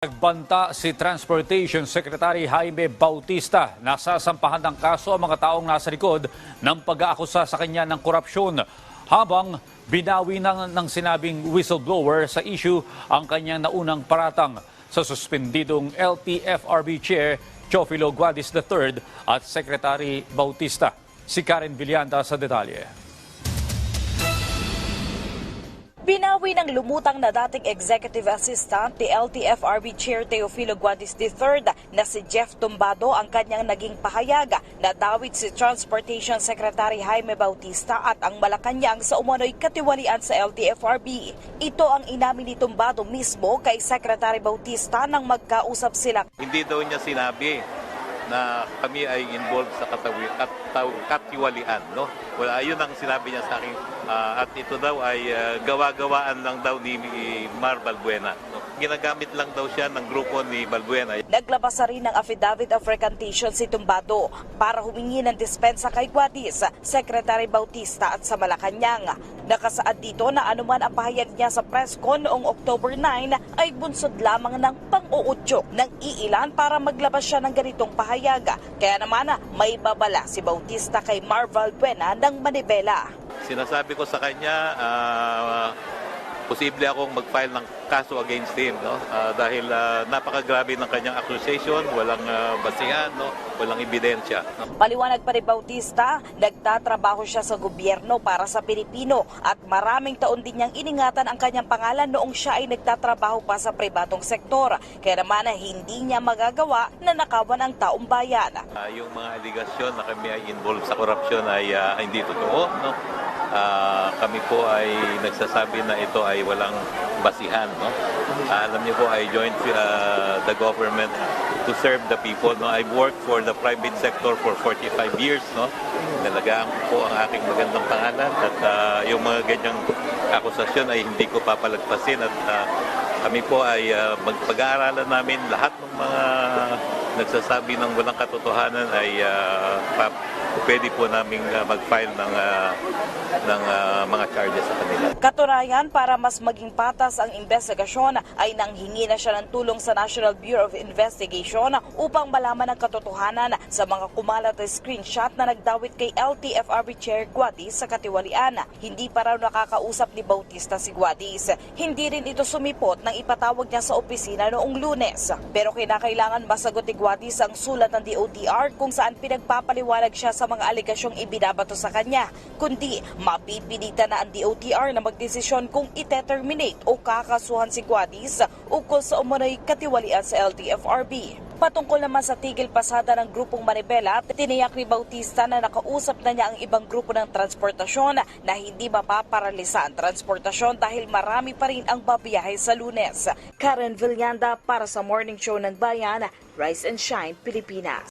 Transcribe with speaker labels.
Speaker 1: Nagbanta si Transportation Secretary Jaime Bautista. Nasasampahan ng kaso ang mga taong nasa likod ng pag-aakusa sa kanya ng korupsyon. Habang binawi ng, ng sinabing whistleblower sa issue ang kanyang naunang paratang sa suspendidong LTFRB Chair Chofilo Guadis III at Secretary Bautista. Si Karen Villanda sa detalye.
Speaker 2: Binawi ng lumutang na dating executive assistant ni LTFRB Chair Teofilo Guadis III na si Jeff Tumbado ang kanyang naging pahayag na dawit si Transportation Secretary Jaime Bautista at ang Malacanang sa umano'y katiwalian sa LTFRB. Ito ang inamin ni Tumbado mismo kay Secretary Bautista nang magkausap sila
Speaker 3: Hindi daw niya sinabi na kami ay involved sa katawi, kataw, katiwalian. No? Wala, yun ang sinabi niya sa akin. Ah, at ito daw ay ah, gawa-gawaan lang daw ni Mar Balbuena. Ginagamit lang daw siya ng grupo ni Balbuena.
Speaker 2: Naglabas na rin ng affidavit of recantation si Tumbado para humingi ng dispensa kay Guadis, Secretary Bautista at sa Malacanang. Nakasaad dito na anuman ang pahayag niya sa press con noong October 9 ay bunsod lamang ng pang-uudyok ng iilan para maglabas siya ng ganitong pahayag. Kaya naman may babala si Bautista kay Marval Buena ng Manibela.
Speaker 3: Sinasabi ko sa kanya, ah, posible akong mag-file ng kaso against him no Ah, dahil ah, napakagrabe ng kanyang accusation walang ah, basihan no walang ebidensya no?
Speaker 2: Paliwanag pa ni Bautista, nagtatrabaho siya sa gobyerno para sa Pilipino at maraming taon din niyang iningatan ang kanyang pangalan noong siya ay nagtatrabaho pa sa pribadong sektor. Kaya naman hindi niya magagawa na nakawan ang taong bayan.
Speaker 3: Ah, yung mga aligasyon na kami ay involved sa korupsyon ay ah, hindi totoo. No? Ah, kami po ay nagsasabi na ito ay walang basihan. No? Ah, alam niyo po, I joined ah, the government to serve the people. No? I've worked for the private sector for 45 years. No? Nalagaan ko po ang aking magandang pangalan at ah, yung mga ganyang akusasyon ay hindi ko papalagpasin at ah, kami po ay ah, magpag-aaralan namin lahat ng mga nagsasabi ng walang katotohanan ay pa- pwede po namin ah, mag-file ng, ah, ng ah, mga charges sa kanila.
Speaker 2: Katunayan, para mas maging patas ang investigasyon ay nanghingi na siya ng tulong sa National Bureau of Investigation upang malaman ang katotohanan sa mga kumalat na screenshot na nagdawit kay LTFRB Chair Guadis sa katiwalian. Hindi pa raw nakakausap ni Bautista si Guadis. Hindi rin ito sumipot nang ipatawag niya sa opisina noong lunes. Pero kinakailangan masagot ni Guadis ang sulat ng DOTR kung saan pinagpapaliwanag siya sa mga aligasyong ibinabato sa kanya, kundi mapipilitan na ang DOTR na magdesisyon kung ite-terminate o kakasuhan si Guadis ukol sa umano'y katiwalian sa LTFRB. Patungkol naman sa tigil pasada ng grupong Manibela, tiniyak ni Bautista na nakausap na niya ang ibang grupo ng transportasyon na hindi mapaparalisa ang transportasyon dahil marami pa rin ang babiyahe sa lunes. Karen Villanda para sa Morning Show ng Bayan, Rise and Shine, Pilipinas.